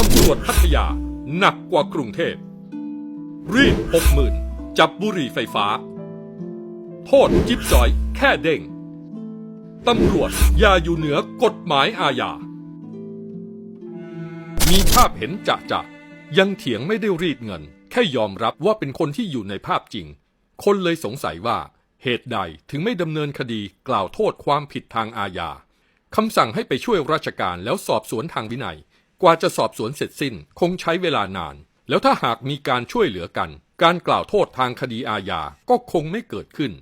ตำรวจพัทยา หนักกว่ากรุงเทพ รีดหกหมื่นจับบุหรี่ไฟฟ้า โทษจิ๊บจอยแค่เด้ง ตำรวจอย่าอยู่เหนือกฎหมายอาญา มีภาพเห็นจะจะยังเถียงไม่ได้รีดเงิน แค่ยอมรับว่าเป็นคนที่อยู่ในภาพจริง คนเลยสงสัยว่าเหตุใดถึงไม่ดำเนินคดีกล่าวโทษความผิดทางอาญาคำสั่งให้ไปช่วยราชการแล้วสอบสวนทางวินัย กว่าจะสอบสวนเสร็จสิ้นคงใช้เวลานาน แล้วถ้าหากมีการช่วยเหลือกัน การกล่าวโทษทางคดีอาญาก็คงไม่เกิดขึ้น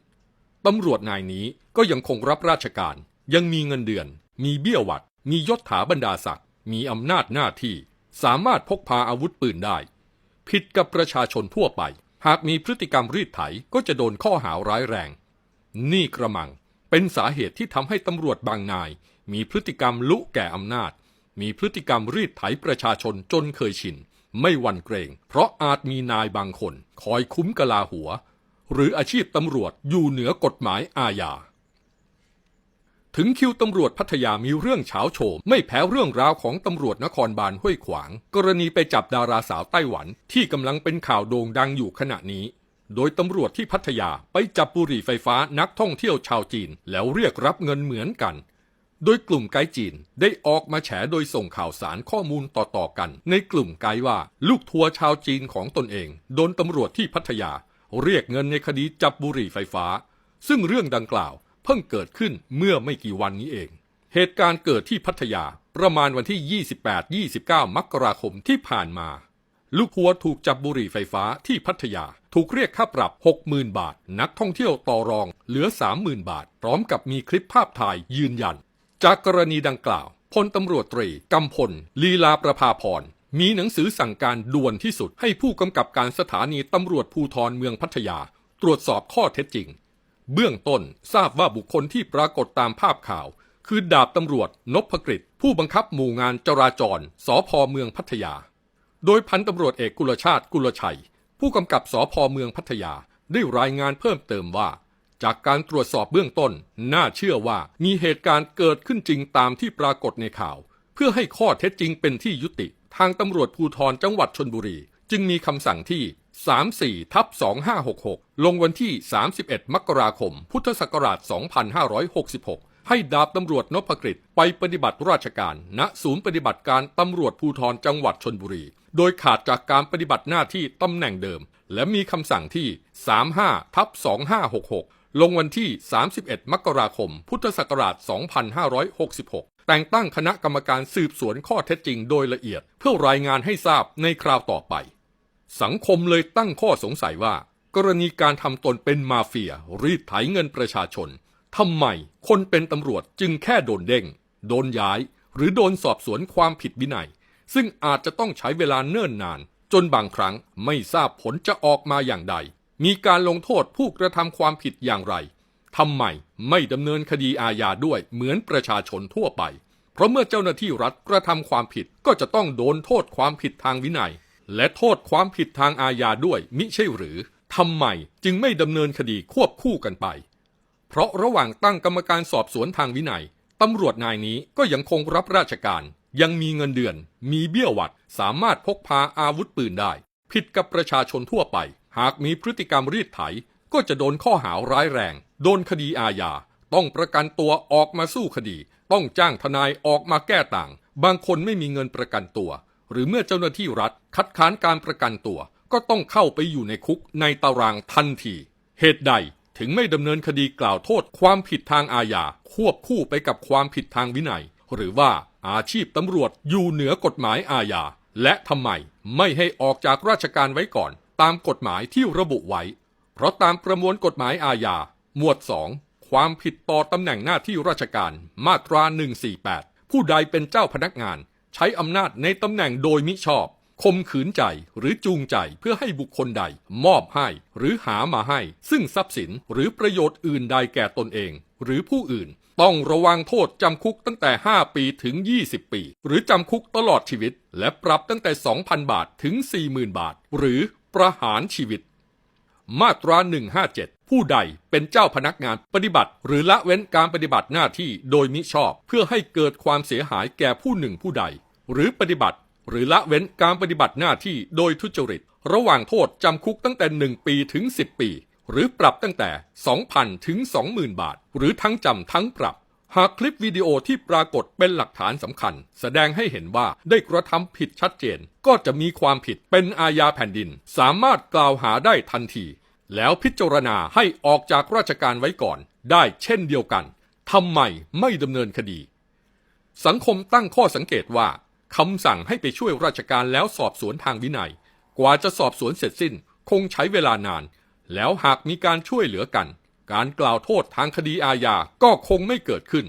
ตำรวจนายนี้ก็ยังคงรับราชการ ยังมีเงินเดือน มีเบี้ยวัด มียศถาบรรดาศักดิ์มีอำนาจหน้าที่ สามารถพกพาอาวุธปืนได้ ผิดกับประชาชนทั่วไป หากมีพฤติกรรมรีดไถก็จะโดนข้อหาร้ายแรง นี่กระมังเป็นสาเหตุที่ทำให้ตำรวจบางนาย มีพฤติกรรมลุแก่อำนาจ มีพฤติกรรมรีดไถประชาชนจนเคยชิน ไม่หวั่นเกรง เพราะอาจมีนายบางคน คอยคุ้มกะลาหัว หรืออาชีพตำรวจอยู่เหนือกฎหมายอาญาถึงคิวตำรวจพัทยามีเรื่องเฉาโฉมไม่แพ้เรื่องราวของตำรวจนครบาลห้วยขวาง กรณีไปจับดาราสาวไต้หวัน ที่กำลังเป็นข่าวโด่งดังอยู่ขณะนี้ โดยตำรวจที่พัทยาไปจับบุหรี่ไฟฟ้านักท่องเที่ยวชาวจีน แล้วเรียกรับเงินเหมือนกัน โดยกลุ่มไกด์จีนได้ออกมาแฉโดยส่งข่าวสารข้อมูลต่อๆกัน ในกลุ่มไกด์ว่าลูกทัวร์ชาวจีนของตนเอง โดนตำรวจที่พัทยา เรียกเงินในคดีจับบุหรี่ไฟฟ้า ซึ่งเรื่องดังกล่าวเพิ่งเกิดขึ้นเมื่อไม่กี่วันนี้เอง เหตุการณ์เกิดที่พัทยาประมาณวันที่ 28-29 มกราคมที่ผ่านมา ลูกทัวร์ถูกจับบุหรี่ไฟฟ้าที่พัทยาถูกเรียกค่าปรับ 60,000 บาท นักท่องเที่ยวต่อรองเหลือ 30,000 บาท พร้อมกับมีคลิปภาพถ่ายยืนยัน จากกรณีดังกล่าวพลตำรวจตรีกำพล ลีลาประภาพรมีหนังสือสั่งการด่วนที่สุดให้ผู้กำกับการสถานีตำรวจภูธรเมืองพัทยา ตรวจสอบข้อเท็จจริง เบื้องต้นทราบว่าบุคคลที่ปรากฏตามภาพข่าว คือดาบตำรวจนพกฤษผู้บังคับหมู่งานจราจรสพเมืองพัทยา โดยพันตำรวจเอกกุลชาติกุลชัย ผู้กำกับสพเมืองพัทยาได้รายงานเพิ่มเติมว่า จากการตรวจสอบเบื้องต้น น่าเชื่อว่ามีเหตุการณ์เกิดขึ้นจริงตามที่ปรากฏในข่าว เพื่อให้ข้อเท็จจริงเป็นที่ยุติ ทางตำรวจภูธรจังหวัดชนบุรี จึงมีคำสั่งที่ 34ทับ2566 ลงวันที่ 31 มกราคม พุทธศักราช 2566ให้ดาบตำรวจนพกฤษไปปฏิบัติราชการ ณ ศูนย์ปฏิบัติการตำรวจภูธรจังหวัดชนบุรี โดยขาดจากการปฏิบัติหน้าที่ตำแหน่งเดิม และมีคำสั่งที่ 35ทับ2566 ลงวันที่ 31 มกราคม พุทธศักราช 2566 แต่งตั้งคณะกรรมการสืบสวนข้อเท็จจริงโดยละเอียด เพื่อรายงานให้ทราบในคราวต่อไป สังคมเลยตั้งข้อสงสัยว่า กรณีการทำตนเป็นมาเฟีย รีดไถเงินประชาชนทำไมคนเป็นตำรวจจึงแค่โดนเด้ง โดนย้าย หรือโดนสอบสวนความผิดวินัย ซึ่งอาจจะต้องใช้เวลาเนิ่นนาน จนบางครั้งไม่ทราบผลจะออกมาอย่างใด มีการลงโทษผู้กระทำความผิดอย่างไรทำไมไม่ดำเนินคดีอาญาด้วยเหมือนประชาชนทั่วไป เพราะเมื่อเจ้าหน้าที่รัฐกระทำความผิดก็จะต้องโดนโทษความผิดทางวินัย และโทษความผิดทางอาญาด้วยมิใช่หรือทำไมจึงไม่ดำเนินคดีควบคู่กันไป เพราะระหว่างตั้งกรรมการสอบสวนทางวินัยตำรวจนายนี้ก็ยังคงรับราชการ ยังมีเงินเดือน มีเบี้ยหวัด สามารถพกพาอาวุธปืนได้ ผิดกับประชาชนทั่วไป หากมีพฤติกรรมรีดไถก็จะโดนข้อหาร้ายแรง โดนคดีอาญา ต้องประกันตัวออกมาสู้คดี ต้องจ้างทนายออกมาแก้ต่าง บางคนไม่มีเงินประกันตัว หรือเมื่อเจ้าหน้าที่รัฐ คัดค้านการประกันตัว ก็ต้องเข้าไปอยู่ในคุกในตารางทันที เหตุใดถึงไม่ดำเนินคดีกล่าวโทษความผิดทางอาญาควบคู่ไปกับความผิดทางวินัย หรือว่าอาชีพตำรวจอยู่เหนือกฎหมายอาญาและทำไมไม่ให้ออกจากราชการไว้ก่อน ตามกฎหมายที่ระบุไว้ เพราะตามประมวลกฎหมายอาญา หมวด 2 ความผิดต่อตำแหน่งหน้าที่ราชการ มาตรา 148 ผู้ใดเป็นเจ้าพนักงาน ใช้อำนาจในตำแหน่งโดยมิชอบคมขืนใจหรือจูงใจเพื่อให้บุคคลใด มอบให้ หรือหามาให้ ซึ่งทรัพย์สินหรือประโยชน์อื่นใดแก่ตนเอง หรือผู้อื่น ต้องระวังโทษจำคุกตั้งแต่ 5 ปีถึง 20 ปี หรือจำคุกตลอดชีวิต และปรับตั้งแต่ 2,000 บาทถึง 40,000 บาท หรือ ประหารชีวิต มาตรา 157 ผู้ใดเป็นเจ้าพนักงานปฏิบัติ หรือละเว้นการปฏิบัติหน้าที่โดยมิชอบ เพื่อให้เกิดความเสียหายแก่ผู้หนึ่งผู้ใด หรือปฏิบัติ หรือละเว้นการปฏิบัติหน้าที่โดยทุจริต ระหว่างโทษจำคุกตั้งแต่ 1 ปีถึง 10 ปี หรือปรับตั้งแต่ 2,000 ถึง 20,000 บาท หรือทั้งจำทั้งปรับ หากคลิปวิดีโอที่ปรากฏเป็นหลักฐานสำคัญ แสดงให้เห็นว่าได้กระทำผิดชัดเจน ก็จะมีความผิดเป็นอาญาแผ่นดิน สามารถกล่าวหาได้ทันที แล้วพิจารณาให้ออกจากราชการไว้ก่อน ได้เช่นเดียวกันทำไมไม่ดำเนินคดี สังคมตั้งข้อสังเกตว่าคำสั่งให้ไปช่วยราชการแล้วสอบสวนทางวินัย กว่าจะสอบสวนเสร็จสิ้น คงใช้เวลานาน แล้วหากมีการช่วยเหลือกัน การกล่าวโทษทางคดีอาญาก็คงไม่เกิดขึ้น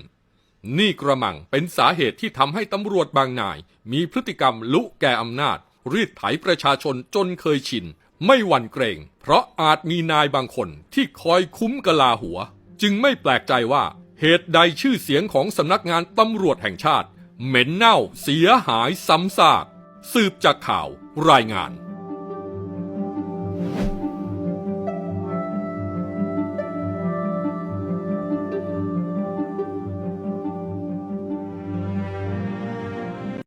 นี่กระมังเป็นสาเหตุที่ทำให้ตำรวจบางนาย มีพฤติกรรมลุแก่อำนาจ รีดไถประชาชนจนเคยชิน ไม่หวั่นเกรง เพราะอาจมีนายบางคนที่คอยคุ้มกลาหัว จึงไม่แปลกใจว่า เหตุใดชื่อเสียงของสำนักงานตำรวจแห่งชาติ เหม็นเน่าเสียหายซ้ำซากสืบจากข่าวรายงาน